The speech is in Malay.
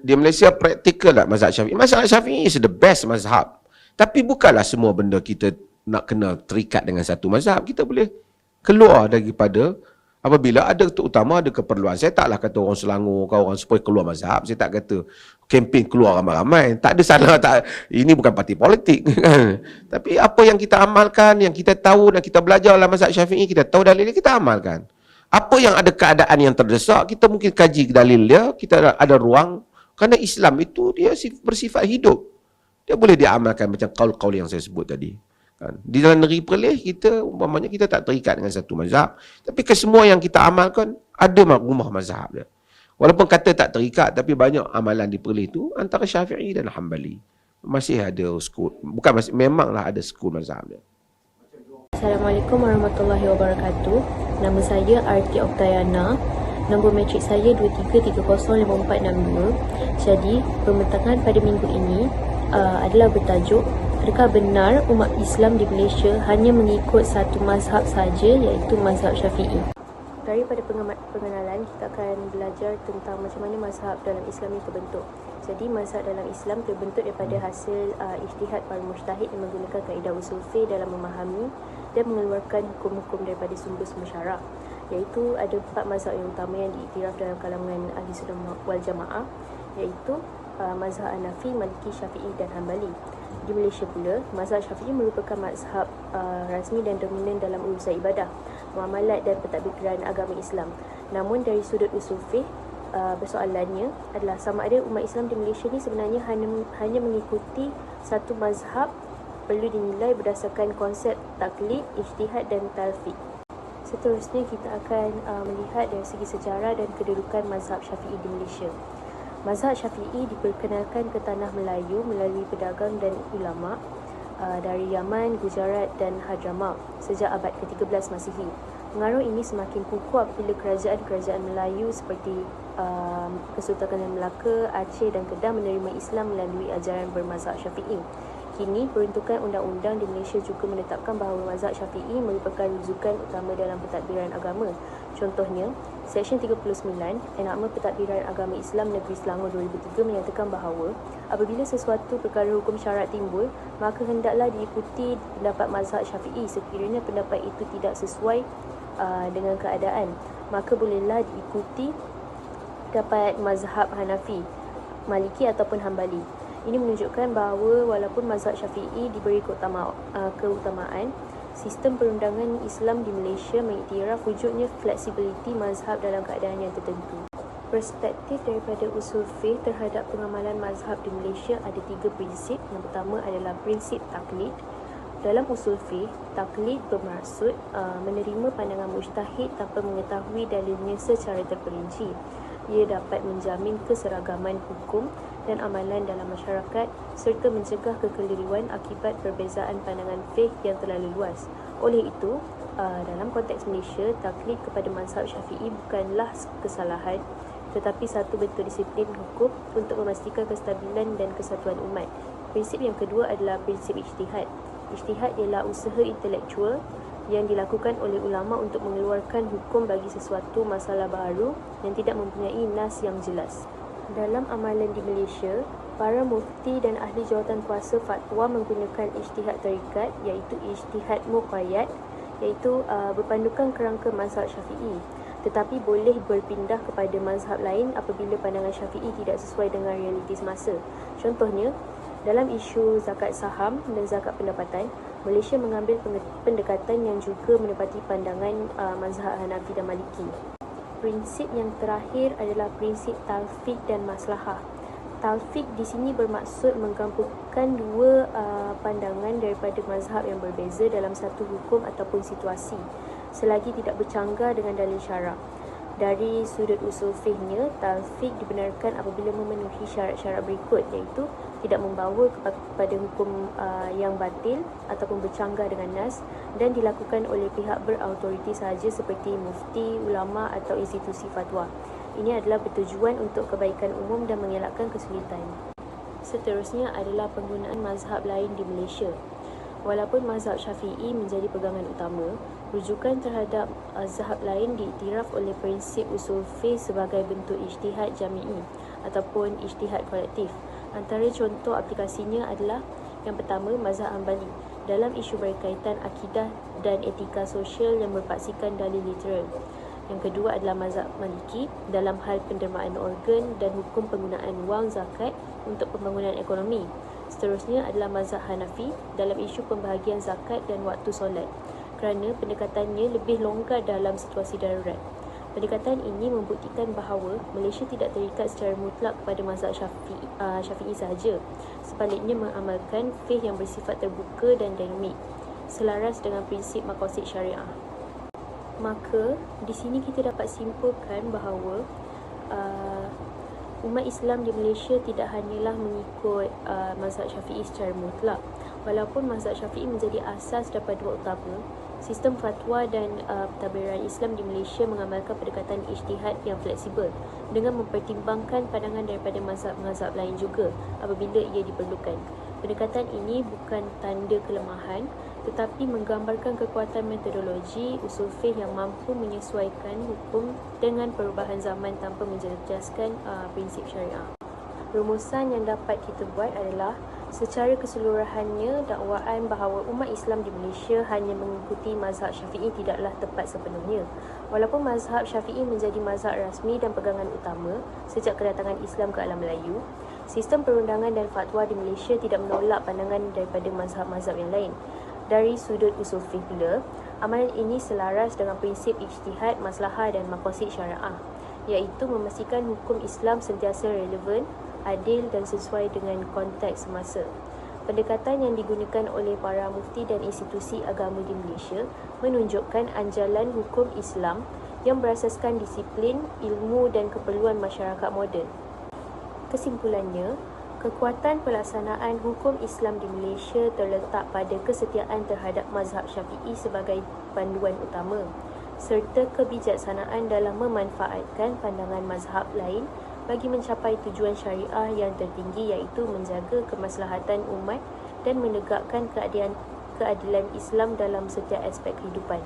Di Malaysia praktikal lah mazhab syafi'i. Mazhab syafi'i is the best mazhab. Tapi bukanlah semua benda kita nak kena terikat dengan satu mazhab. Kita boleh keluar daripada apabila ada utama ada keperluan. Saya taklah kata orang Selangor ke orang supaya keluar mazhab. Saya tak kata kempen keluar ramai-ramai. Tak ada salah. Tak, ini bukan parti politik. Tapi apa yang kita amalkan, yang kita tahu dan kita belajar dalam mazhab syafi'i, kita tahu dalil kita amalkan. Apa yang ada keadaan yang terdesak, kita mungkin kaji dalil dia, kita ada ruang kerana Islam itu dia bersifat hidup. Dia boleh diamalkan macam kaul-kaul yang saya sebut tadi. Kan? Di dalam negeri perleh, kita umpamanya kita tak terikat dengan satu mazhab. Tapi kesemua yang kita amalkan, ada rumah mazhab dia. Walaupun kata tak terikat, tapi banyak amalan di perleh itu antara syafi'i dan hambali. Masih ada skul. Bukan masih, memanglah ada skul mazhab dia. Assalamualaikum warahmatullahi wabarakatuh. Nama saya Arti Oktayana. Nombor matrik saya 23305462. Jadi, pembentangan pada minggu ini uh, adalah bertajuk Adakah benar umat Islam di Malaysia hanya mengikut satu mazhab saja iaitu mazhab Syafi'i? Daripada pengenalan, kita akan belajar tentang macam mana mazhab dalam Islam ini terbentuk. Jadi, mazhab dalam Islam terbentuk daripada hasil uh, ijtihad para mujtahid yang menggunakan kaedah usul dalam memahami dan mengeluarkan hukum-hukum daripada sumber-sumber syarak iaitu ada empat mazhab yang utama yang diiktiraf dalam kalangan ahli sunnah wal jamaah iaitu uh, mazhab Hanafi, Maliki, Syafi'i dan Hanbali. Di Malaysia pula, mazhab Syafi'i merupakan mazhab uh, rasmi dan dominan dalam urusan ibadah, muamalat dan pentadbiran agama Islam. Namun dari sudut usul fiqh, uh, persoalannya adalah sama ada umat Islam di Malaysia ni sebenarnya hanya hanya mengikuti satu mazhab perlu dinilai berdasarkan konsep taklid, ijtihad dan talfiq. Seterusnya kita akan uh, melihat dari segi sejarah dan kedudukan mazhab Syafi'i di Malaysia. Mazhab Syafi'i diperkenalkan ke tanah Melayu melalui pedagang dan ulama uh, dari Yaman, Gujarat dan Hadramaut sejak abad ke-13 Masihi. Pengaruh ini semakin kukuh apabila kerajaan-kerajaan Melayu seperti uh, Kesultanan Melaka, Aceh dan Kedah menerima Islam melalui ajaran bermazhab Syafi'i. Kini, peruntukan undang-undang di Malaysia juga menetapkan bahawa mazhab syafi'i merupakan rujukan utama dalam pentadbiran agama. Contohnya, Seksyen 39, Enakmen Pentadbiran Agama Islam Negeri Selangor 2003 menyatakan bahawa apabila sesuatu perkara hukum syarat timbul, maka hendaklah diikuti pendapat mazhab syafi'i sekiranya pendapat itu tidak sesuai uh, dengan keadaan. Maka bolehlah diikuti pendapat mazhab Hanafi, Maliki ataupun Hambali. Ini menunjukkan bahawa walaupun mazhab syafi'i diberi keutama, uh, keutamaan, sistem perundangan Islam di Malaysia mengiktiraf wujudnya fleksibiliti mazhab dalam keadaan yang tertentu. Perspektif daripada usul fiqh terhadap pengamalan mazhab di Malaysia ada tiga prinsip. Yang pertama adalah prinsip taklid. Dalam usul fiqh, taklid bermaksud uh, menerima pandangan mujtahid tanpa mengetahui dalilnya secara terperinci. Ia dapat menjamin keseragaman hukum dan amalan dalam masyarakat serta mencegah kekeliruan akibat perbezaan pandangan fiqh yang terlalu luas. Oleh itu, uh, dalam konteks Malaysia, taklid kepada mazhab syafi'i bukanlah kesalahan tetapi satu bentuk disiplin hukum untuk memastikan kestabilan dan kesatuan umat. Prinsip yang kedua adalah prinsip ijtihad. Ijtihad ialah usaha intelektual yang dilakukan oleh ulama untuk mengeluarkan hukum bagi sesuatu masalah baru yang tidak mempunyai nas yang jelas. Dalam amalan di Malaysia, para mufti dan ahli jawatan kuasa fatwa menggunakan ijtihad tarikat iaitu ijtihad muqayyad iaitu uh, berpandukan kerangka mazhab syafi'i tetapi boleh berpindah kepada mazhab lain apabila pandangan syafi'i tidak sesuai dengan realiti semasa. Contohnya, dalam isu zakat saham dan zakat pendapatan, Malaysia mengambil pendekatan yang juga menepati pandangan uh, mazhab Hanafi dan Maliki. Prinsip yang terakhir adalah prinsip talfik dan maslahah. Talfik di sini bermaksud menggabungkan dua uh, pandangan daripada mazhab yang berbeza dalam satu hukum ataupun situasi selagi tidak bercanggah dengan dalil syarak. Dari sudut usul fiqhnya, talfik dibenarkan apabila memenuhi syarat-syarat berikut iaitu tidak membawa kepada hukum uh, yang batil ataupun bercanggah dengan nas dan dilakukan oleh pihak berautoriti sahaja seperti mufti, ulama atau institusi fatwa. Ini adalah bertujuan untuk kebaikan umum dan mengelakkan kesulitan. Seterusnya adalah penggunaan mazhab lain di Malaysia. Walaupun mazhab syafi'i menjadi pegangan utama, rujukan terhadap mazhab lain diiktiraf oleh prinsip usul fiqh sebagai bentuk ijtihad jami'i ataupun ijtihad kolektif. Antara contoh aplikasinya adalah yang pertama mazhab Hambali dalam isu berkaitan akidah dan etika sosial yang berpaksikan dalil literal. Yang kedua adalah mazhab Maliki dalam hal pendermaan organ dan hukum penggunaan wang zakat untuk pembangunan ekonomi. Seterusnya adalah mazhab Hanafi dalam isu pembahagian zakat dan waktu solat kerana pendekatannya lebih longgar dalam situasi darurat. Pendekatan ini membuktikan bahawa Malaysia tidak terikat secara mutlak kepada mazhab Syafi'i, uh, Syafi'i sahaja. Sebaliknya mengamalkan fiqh yang bersifat terbuka dan dinamik selaras dengan prinsip maqasid syariah. Maka di sini kita dapat simpulkan bahawa uh, umat Islam di Malaysia tidak hanyalah mengikut uh, mazhab Syafi'i secara mutlak. Walaupun mazhab Syafi'i menjadi asas daripada dua utama, sistem fatwa dan uh, pentadbiran Islam di Malaysia mengamalkan pendekatan ijtihad yang fleksibel dengan mempertimbangkan pandangan daripada mazhab-mazhab lain juga apabila ia diperlukan. Pendekatan ini bukan tanda kelemahan tetapi menggambarkan kekuatan metodologi usul fiqh yang mampu menyesuaikan hukum dengan perubahan zaman tanpa menjejaskan uh, prinsip syariah. Rumusan yang dapat kita buat adalah secara keseluruhannya dakwaan bahawa umat Islam di Malaysia hanya mengikuti mazhab Syafi'i tidaklah tepat sepenuhnya. Walaupun mazhab Syafi'i menjadi mazhab rasmi dan pegangan utama sejak kedatangan Islam ke alam Melayu, sistem perundangan dan fatwa di Malaysia tidak menolak pandangan daripada mazhab-mazhab yang lain. Dari sudut usul fiqh pula, amalan ini selaras dengan prinsip ijtihad, maslahah dan maqasid syariah, iaitu memastikan hukum Islam sentiasa relevan, adil dan sesuai dengan konteks semasa. Pendekatan yang digunakan oleh para mufti dan institusi agama di Malaysia menunjukkan anjalan hukum Islam yang berasaskan disiplin, ilmu dan keperluan masyarakat moden. Kesimpulannya, Kekuatan pelaksanaan hukum Islam di Malaysia terletak pada kesetiaan terhadap mazhab Syafi'i sebagai panduan utama serta kebijaksanaan dalam memanfaatkan pandangan mazhab lain bagi mencapai tujuan syariah yang tertinggi iaitu menjaga kemaslahatan umat dan menegakkan keadilan, keadilan Islam dalam setiap aspek kehidupan.